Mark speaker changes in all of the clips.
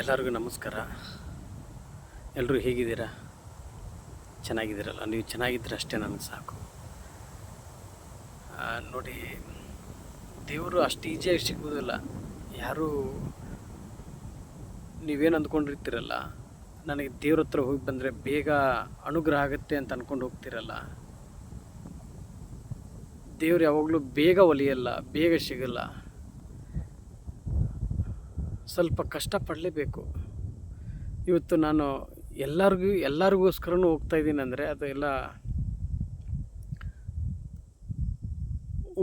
Speaker 1: ಎಲ್ಲರಿಗೂ ನಮಸ್ಕಾರ. ಎಲ್ಲರೂ ಹೇಗಿದ್ದೀರಾ? ಚೆನ್ನಾಗಿದ್ದೀರಲ್ಲ? ನೀವು ಚೆನ್ನಾಗಿದ್ದರೆ ಅಷ್ಟೇ ನನಗೆ ಸಾಕು. ನೋಡಿ, ದೇವರು ಅಷ್ಟು ಈಜಿಯಾಗಿ ಸಿಗೋದಿಲ್ಲ ಯಾರೂ ನೀವೇನು ಅಂದ್ಕೊಂಡಿರ್ತೀರಲ್ಲ? ನನಗೆ ದೇವ್ರ ಹತ್ರ ಹೋಗಿ ಬಂದರೆ ಬೇಗ ಅನುಗ್ರಹ ಆಗುತ್ತೆ ಅಂತ ಅಂದ್ಕೊಂಡು ಹೋಗ್ತಿರಲ್ಲ? ದೇವ್ರು ಯಾವಾಗಲೂ ಬೇಗ ಒಲಿಯಲ್ಲ, ಬೇಗ ಸಿಗಲ್ಲ. ಸ್ವಲ್ಪ ಕಷ್ಟಪಡಲೇಬೇಕು ಇವತ್ತು ನಾನು ಎಲ್ಲರಿಗೂ, ಎಲ್ಲರಿಗೋಸ್ಕರನೂ ಹೋಗ್ತಾ ಇದ್ದೀನಿ ಅಂದರೆ ಅದು ಎಲ್ಲ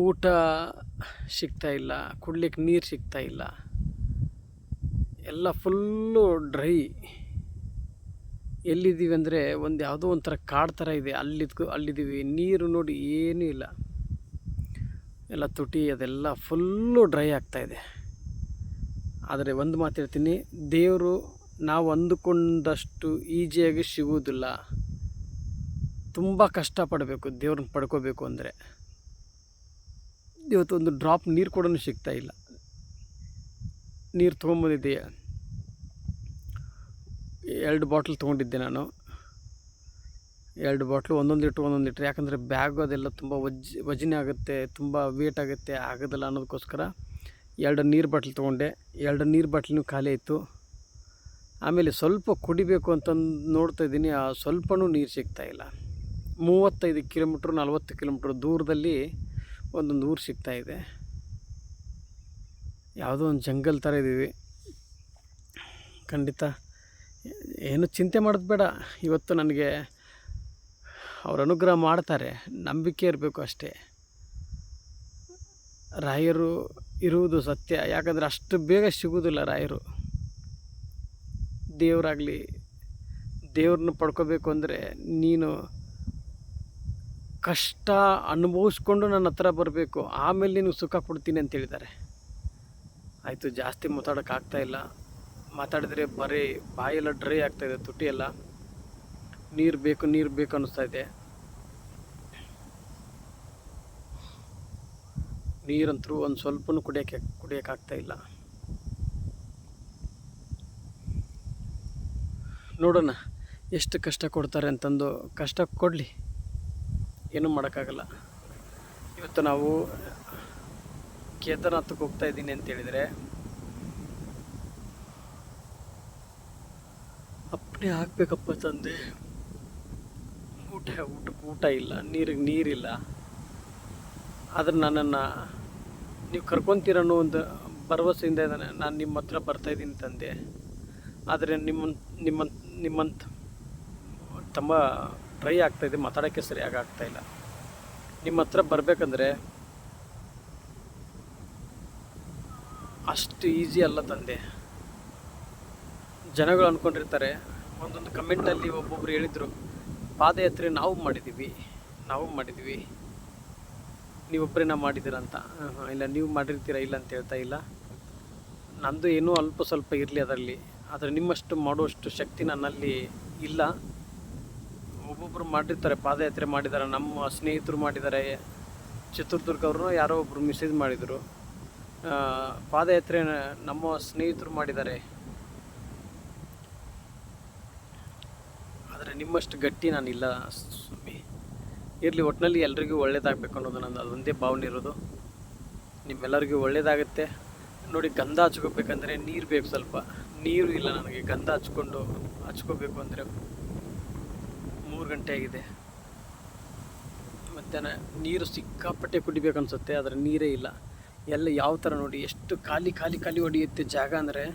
Speaker 1: ಊಟ ಸಿಗ್ತಾ ಇಲ್ಲ, ಕುಡ್ಲಿಕ್ಕೆ ನೀರು ಸಿಗ್ತಾ ಇಲ್ಲ. ಎಲ್ಲ ಫುಲ್ಲು ಡ್ರೈ. ಎಲ್ಲಿದ್ದೀವಿ ಅಂದರೆ ಒಂದು ಯಾವುದೋ ಒಂಥರ ಕಾಡು ಥರ ಇದೆ. ಅಲ್ಲಿದ್ಕು, ಅಲ್ಲಿದ್ದೀವಿ. ನೀರು ನೋಡಿ ಏನೂ ಇಲ್ಲ. ಎಲ್ಲ ತುಟಿ, ಅದೆಲ್ಲ ಫುಲ್ಲು ಡ್ರೈ ಆಗ್ತಾಯಿದೆ ಆದರೆ ಒಂದು ಮಾತು ಹೇಳ್ತೀನಿ, ದೇವರು ನಾವು ಅಂದುಕೊಂಡಷ್ಟು ಈಸಿಯಾಗಿ ಸಿಗುವುದಿಲ್ಲ. ತುಂಬ ಕಷ್ಟಪಡಬೇಕು, ದೇವ್ರನ್ನ ಪಡ್ಕೋಬೇಕು ಅಂದರೆ. ಇವತ್ತು ಒಂದು ಡ್ರಾಪ್ ನೀರು ಕೂಡ ಸಿಗ್ತಾ ಇಲ್ಲ. ನೀರು ತೊಗೊಂಬಂದಿದ್ದೀಯ ಎರಡು ಬಾಟ್ಲ್ ತೊಗೊಂಡಿದ್ದೆ ನಾನು. ಎರಡು ಬಾಟ್ಲು ಒಂದೊಂದು ಲೀಟ್ರ್ ಒಂದೊಂದು ಲೀಟ್ರ್ ಯಾಕಂದರೆ ಬ್ಯಾಗ್ ಅದೆಲ್ಲ ತುಂಬ ವಜ್, ವಜನೆ ಆಗುತ್ತೆ, ತುಂಬ ವೇಟ್ ಆಗುತ್ತೆ, ಆಗೋದಿಲ್ಲ ಅನ್ನೋದಕ್ಕೋಸ್ಕರ. ಎರಡು ನೀರು ಬಾಟ್ಲ್ ತೊಗೊಂಡೆ. ಎರಡು ನೀರು ಬಾಟ್ಲಿನೂ ಖಾಲಿ ಆಯಿತು. ಆಮೇಲೆ ಸ್ವಲ್ಪ ಕುಡಿಬೇಕು ಅಂತಂದು ನೋಡ್ತಾ ಇದ್ದೀನಿ. ಆ ಸ್ವಲ್ಪನೂ ನೀರು ಸಿಗ್ತಾಯಿಲ್ಲ ಮೂವತ್ತೈದು ಕಿಲೋಮೀಟ್ರ್, ನಲ್ವತ್ತು ಕಿಲೋಮೀಟ್ರ್ ದೂರದಲ್ಲಿ ಒಂದೊಂದು ಊರು ಸಿಗ್ತಾ ಇದೆ. ಯಾವುದೋ ಒಂದು ಜಂಗಲ್ ಥರ ಇದ್ದೀವಿ. ಖಂಡಿತ. ಏನು ಚಿಂತೆ ಮಾಡೋದು ಬೇಡ. ಇವತ್ತು ನನಗೆ ಅವ್ರ ಅನುಗ್ರಹ ಮಾಡ್ತಾರೆ. ನಂಬಿಕೆ ಇರಬೇಕು ಅಷ್ಟೇ. ರಾಯರು ಇರುವುದು ಸತ್ಯ. ಯಾಕಂದರೆ ಅಷ್ಟು ಬೇಗ ಸಿಗುವುದಿಲ್ಲ ರಾಯರು. ದೇವರಾಗಲಿ, ದೇವ್ರನ್ನ ಪಡ್ಕೋಬೇಕು ಅಂದರೆ ನೀನು ಕಷ್ಟ ಅನುಭವಿಸ್ಕೊಂಡು ನನ್ನ ಹತ್ರ ಬರಬೇಕು. ಆಮೇಲೆ ನೀನು ಸುಖ ಕೊಡ್ತೀನಿ ಅಂತ ಹೇಳಿದ್ದಾರೆ. ಆಯಿತು, ಜಾಸ್ತಿ ಮಾತಾಡೋಕ್ಕಾಗ್ತಾ ಇಲ್ಲ. ಮಾತಾಡಿದರೆ ಬರೀ ಬಾಯೆಲ್ಲ ಡ್ರೈ ಆಗ್ತಾಯಿದೆ ತುಟಿಯೆಲ್ಲ. ನೀರು ಬೇಕು ನೀರು ಬೇಕು ಅನ್ನಿಸ್ತಾ ಇದೆ. ನೀರಂತರೂ ಒಂದು ಸ್ವಲ್ಪನೂ ಕುಡಿಯೋಕ್ಕೆ ಕುಡಿಯೋಕ್ಕಾಗ್ತಾ ಇಲ್ಲ. ನೋಡೋಣ, ಎಷ್ಟು ಕಷ್ಟ ಕೊಡ್ತಾರೆ ಅಂತಂದು ಕಷ್ಟ ಕೊಡಲಿ. ಏನೂ ಮಾಡೋಕ್ಕಾಗಲ್ಲ. ಇವತ್ತು ನಾವು ಕೇದಾರ್ನಾಥಕ್ಕೆ ಹೋಗ್ತಾ ಇದ್ದೀನಿ ಅಂತೇಳಿದರೆ ಅಪ್ಪಣೆ ಹಾಕ್ಬೇಕಪ್ಪ ತಂದೆ. ಊಟ, ಊಟಕ್ಕೆ ಊಟ ಇಲ್ಲ, ನೀರಿಗೆ ನೀರಿಲ್ಲ. ಆದ್ರೆ ನನ್ನನ್ನು ನೀವು ಕರ್ಕೊತೀರ ಅನ್ನೋ ಒಂದು ಭರವಸೆಯಿಂದ ನಾನು ನಿಮ್ಮ ಹತ್ರ ಬರ್ತಾಯಿದ್ದೀನಿ ತಂದೆ. ಆದರೆ ನಿಮ್ಮ ನಿಮ್ಮ ನಿಮ್ಮಂತ ತುಂಬ ಟ್ರೈ ಆಗ್ತಾಯಿದೆ ಮಾತಾಡೋಕ್ಕೆ ಸರಿಯಾಗಿ ಆಗ್ತಾಯಿಲ್ಲ ನಿಮ್ಮ ಹತ್ರ ಬರಬೇಕಂದ್ರೆ ಅಷ್ಟು ಈಸಿ ಅಲ್ಲ ತಂದೆ. ಜನಗಳು ಅಂದ್ಕೊಂಡಿರ್ತಾರೆ ಒಂದೊಂದು ಕಮೆಂಟಲ್ಲಿ ಒಬ್ಬೊಬ್ರು ಹೇಳಿದರು, ಪಾದಯಾತ್ರೆ ನಾವು ಮಾಡಿದ್ದೀವಿ ನಾವು ಮಾಡಿದ್ದೀವಿ. ನೀವೊಬ್ಬರೇನ ಮಾಡಿದ್ದೀರ ಅಂತ ಇಲ್ಲ ನೀವು ಮಾಡಿರ್ತೀರ ಇಲ್ಲ ಅಂತ ಹೇಳ್ತಾ ಇಲ್ಲ. ನಂದು ಏನೂ ಅಲ್ಪ ಸ್ವಲ್ಪ ಇರಲಿ ಅದರಲ್ಲಿ. ಆದರೆ ನಿಮ್ಮಷ್ಟು ಮಾಡುವಷ್ಟು ಶಕ್ತಿ ನನ್ನಲ್ಲಿ ಇಲ್ಲ. ಒಬ್ಬೊಬ್ಬರು ಮಾಡಿರ್ತಾರೆ, ಪಾದಯಾತ್ರೆ ಮಾಡಿದ್ದಾರೆ ನಮ್ಮ ಸ್ನೇಹಿತರು ಮಾಡಿದ್ದಾರೆ ಚಿತ್ರದುರ್ಗ ಅವರು ಯಾರೋ ಒಬ್ಬರು ಮೆಸೇಜ್ ಮಾಡಿದರು. ಪಾದಯಾತ್ರೆ ನಮ್ಮ ಸ್ನೇಹಿತರು ಮಾಡಿದ್ದಾರೆ ಆದರೆ ನಿಮ್ಮಷ್ಟು ಗಟ್ಟಿ ನಾನಿಲ್ಲ. ಇರಲಿ ಒಟ್ಟಿನಲ್ಲಿ ಎಲ್ರಿಗೂ ಒಳ್ಳೇದಾಗಬೇಕು ಅನ್ನೋದು ನನ್ನ ಅದೊಂದೇ ಭಾವನೆ ಇರೋದು. ನಿಮ್ಮೆಲ್ಲರಿಗೂ ಒಳ್ಳೇದಾಗುತ್ತೆ. ನೋಡಿ, ಗಂಧ ಹಚ್ಕೋಬೇಕಂದ್ರೆ ನೀರು ಬೇಕು ಸ್ವಲ್ಪ. ನೀರು ಇಲ್ಲ ನನಗೆ, ಗಂಧ ಹಚ್ಕೊಂಡು, ಹಚ್ಕೋಬೇಕು ಅಂದರೆ ಮೂರು ಗಂಟೆ ಆಗಿದೆ. ಮಧ್ಯಾಹ್ನ ನೀರು ಸಿಕ್ಕಾಪಟ್ಟೆ ಕುಡಿಬೇಕು ಅನಿಸುತ್ತೆ, ಆದರೆ ನೀರೇ ಇಲ್ಲ. ಎಲ್ಲ ಯಾವ ಥರ ನೋಡಿ, ಎಷ್ಟು ಖಾಲಿ ಖಾಲಿ ಖಾಲಿ ಹೊಡೆಯುತ್ತೆ ಜಾಗ ಅಂದರೆ.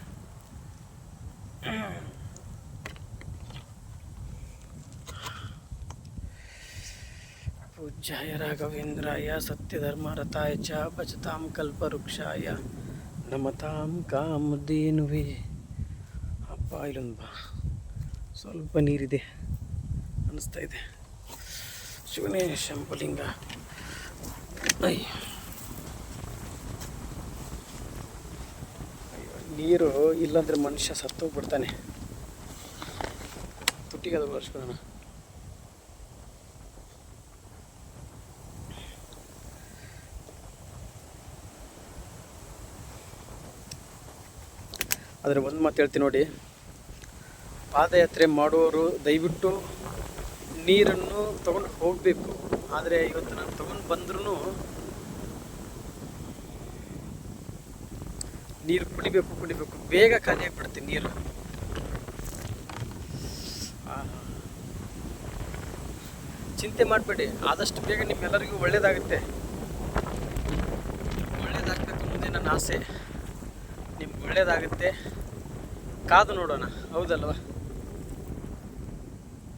Speaker 1: ಪೂಜ್ಯಾಯ ರಾಘವೇಂದ್ರಾಯ ಸತ್ಯಧರ್ಮರತಾಯ ಚ ಭಜತಾಂ ಕಲ್ಪವೃಕ್ಷಾಯ ನಮತಾಂ ಕಾಮಧೇನುವೆ ಅಪ್ಪ ಇಲ್ಲೊಂದು ಬಾ ಸ್ವಲ್ಪ ನೀರಿದೆ. ಅನ್ನಿಸ್ತಾ ಇದೆ. ಶಿವನೇ ಶಂಪಲಿಂಗ. ಅಯ್ಯೋ, ನೀರು ಇಲ್ಲಾಂದ್ರೆ ಮನುಷ್ಯ ಸತ್ತೋಗ್ಬಿಡ್ತಾನೆ. ತುಟ್ಟಿಗೆ ಅದು ಬಳಸ್ಕೊಳ್ಳೋಣ. ಆದರೆ ಒಂದು ಮಾತು ಹೇಳ್ತೀನಿ ನೋಡಿ. ಪಾದಯಾತ್ರೆ ಮಾಡುವವರು ದಯವಿಟ್ಟು ನೀರನ್ನು ತಗೊಂಡು ಹೋಗಬೇಕು. ಆದರೆ ಇವತ್ತು ನಾನು ತಗೊಂಡು ಬಂದ್ರೂ ನೀರು ಕುಡಿಬೇಕು ಕುಡಿಬೇಕು. ಬೇಗ ಖಾಲಿ ಆಗಿಬಿಡುತ್ತೆ ನೀರು. ಚಿಂತೆ ಮಾಡಬೇಡಿ. ಆದಷ್ಟು ಬೇಗ ನಿಮ್ಮೆಲ್ಲರಿಗೂ ಒಳ್ಳೇದಾಗುತ್ತೆ. ಒಳ್ಳೇದಾಗಬೇಕು ಮುಂದೆ ನನ್ನ ಆಸೆ. ನಿಮ್ಗೆ ಒಳ್ಳೇದಾಗುತ್ತೆ. ಕಾದು ನೋಡೋಣ, ಹೌದಲ್ವ?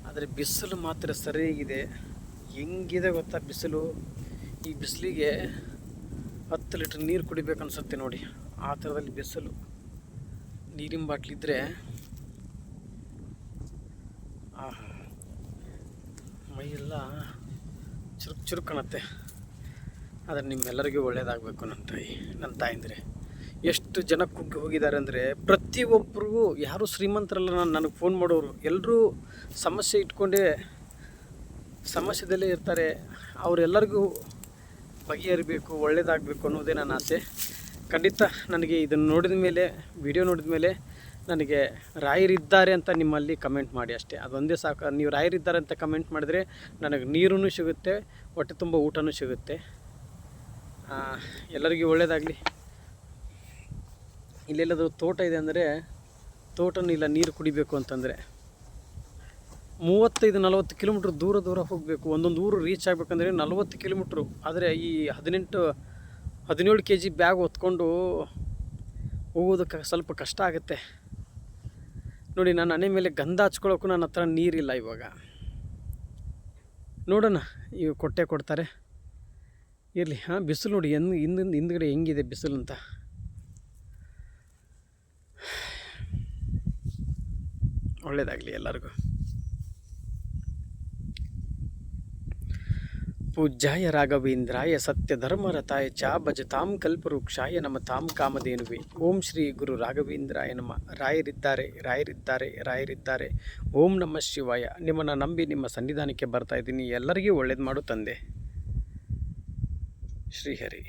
Speaker 1: ಆದರೆ ಬಿಸಿಲು ಮಾತ್ರ ಸರಿಯಾಗಿದೆ. ಹೆಂಗಿದೆ ಗೊತ್ತಾ ಬಿಸಿಲು? ಈ ಬಿಸಿಲಿಗೆ ಹತ್ತು ಲೀಟ್ರ್ ನೀರು ಕುಡಿಬೇಕು ಅನಿಸುತ್ತೆ ನೋಡಿ, ಆ ಥರದಲ್ಲಿ ಬಿಸಿಲು. ನೀರಿನ ಬಾಟ್ಲಿದ್ರೆ ಆಹಾ, ಮೈಯೆಲ್ಲ ಚುರುಕ್ ಚುರುಕ್ ಕಾಣುತ್ತೆ. ಆದರೆ ನಿಮ್ಮೆಲ್ಲರಿಗೂ ಒಳ್ಳೆಯದಾಗಬೇಕು ನನ್ನ ತಾಯಿ ನನ್ನ ತಾಯಂದ್ರೆ. ಎಷ್ಟು ಜನ ಕುಗ್ಗಿ ಹೋಗಿದ್ದಾರೆ ಅಂದರೆ ಪ್ರತಿಯೊಬ್ಬರಿಗೂ ಯಾರು ಶ್ರೀಮಂತರಲ್ಲ ನಾನು ನನಗೆ ಫೋನ್ ಮಾಡೋರು ಎಲ್ಲರೂ ಸಮಸ್ಯೆ ಇಟ್ಕೊಂಡೇ ಸಮಸ್ಯೆದಲ್ಲೇ ಇರ್ತಾರೆ. ಅವರೆಲ್ಲರಿಗೂ ಬಗೆಹರಿಬೇಕು ಒಳ್ಳೆಯದಾಗಬೇಕು ಅನ್ನೋದೇ ನನ್ನ ಆಸೆ. ಖಂಡಿತ ನನಗೆ ಇದನ್ನು ನೋಡಿದ ಮೇಲೆ ವಿಡಿಯೋ ನೋಡಿದ ಮೇಲೆ ನನಗೆ ರಾಯರಿದ್ದಾರೆ ಅಂತ ನಿಮ್ಮಲ್ಲಿ ಕಮೆಂಟ್ ಮಾಡಿ ಅಷ್ಟೇ. ಅದೊಂದೇ ಸಾಕು. ನೀವು ರಾಯರಿದ್ದಾರೆ ಅಂತ ಕಮೆಂಟ್ ಮಾಡಿದರೆ ನನಗೆ ನೀರೂ ಸಿಗುತ್ತೆ, ಹೊಟ್ಟೆ ತುಂಬ ಊಟನೂ ಸಿಗುತ್ತೆ. ಎಲ್ಲರಿಗೂ ಒಳ್ಳೆಯದಾಗಲಿ ಇಲ್ಲೆಲ್ಲದು ತೋಟ ಇದೆ ಅಂದರೆ ತೋಟನೂ ಇಲ್ಲ ನೀರು ಕುಡಿಬೇಕು ಅಂತಂದರೆ ಮೂವತ್ತೈದು ನಲವತ್ತು ಕಿಲೋಮೀಟ್ರ್ ದೂರ ದೂರ ಹೋಗಬೇಕು. ಒಂದೊಂದು ಊರು ರೀಚ್ ಆಗಬೇಕಂದ್ರೆ ನಲವತ್ತು ಕಿಲೋಮೀಟ್ರು. ಆದರೆ ಈ ಹದಿನೆಂಟು, ಹದಿನೇಳು ಕೆ ಜಿ ಬ್ಯಾಗ್ ಹೊತ್ಕೊಂಡು ಹೋಗೋದಕ್ಕೆ ಸ್ವಲ್ಪ ಕಷ್ಟ ಆಗುತ್ತೆ. ನೋಡಿ, ನಾನು ಮನೆ ಮೇಲೆ ಗಂಧ ಹಚ್ಕೊಳ್ಳೋಕ್ಕೂ ನನ್ನ ಹತ್ರ ನೀರಿಲ್ಲ ಇವಾಗ. ನೋಡೋಣ ಇವು ಕೊಟ್ಟೆ ಕೊಡ್ತಾರೆ. ಇರಲಿ, ಹಾಂ, ಬಿಸಿಲು ನೋಡಿ, ಹೆಂಗೆ, ಹಿಂದಿನ, ಹಿಂದ್ಗಡೆ ಹೆಂಗಿದೆ ಬಿಸಿಲು ಅಂತ. ಒಳ್ಳೆಯದಾಗಲಿ ಎಲ್ಲರಿಗೂ. ಪೂಜ್ಯಾಯ ರಾಘವೇಂದ್ರಾಯ ಸತ್ಯಧರ್ಮರತಾಯ ಚ ಭಜತಾಂ ಕಲ್ಪವೃಕ್ಷಾಯ ನಮ್ಮ ತಾಂ ಕಾಮಧೇನುವೆ. ಓಂ ಶ್ರೀ ಗುರು ರಾಘವೇಂದ್ರಾಯ ನಮ್ಮ ರಾಯರಿದ್ದಾರೆ ರಾಯರಿದ್ದಾರೆ ರಾಯರಿದ್ದಾರೆ. ಓಂ ನಮ ಶಿವಾಯ. ನಿಮ್ಮನ್ನು ನಂಬಿ ನಿಮ್ಮ ಸನ್ನಿಧಾನಕ್ಕೆ ಬರ್ತಾ ಇದ್ದೀನಿ. ಎಲ್ಲರಿಗೂ ಒಳ್ಳೇದು ಮಾಡು ತಂದೆ. ಶ್ರೀಹರಿ.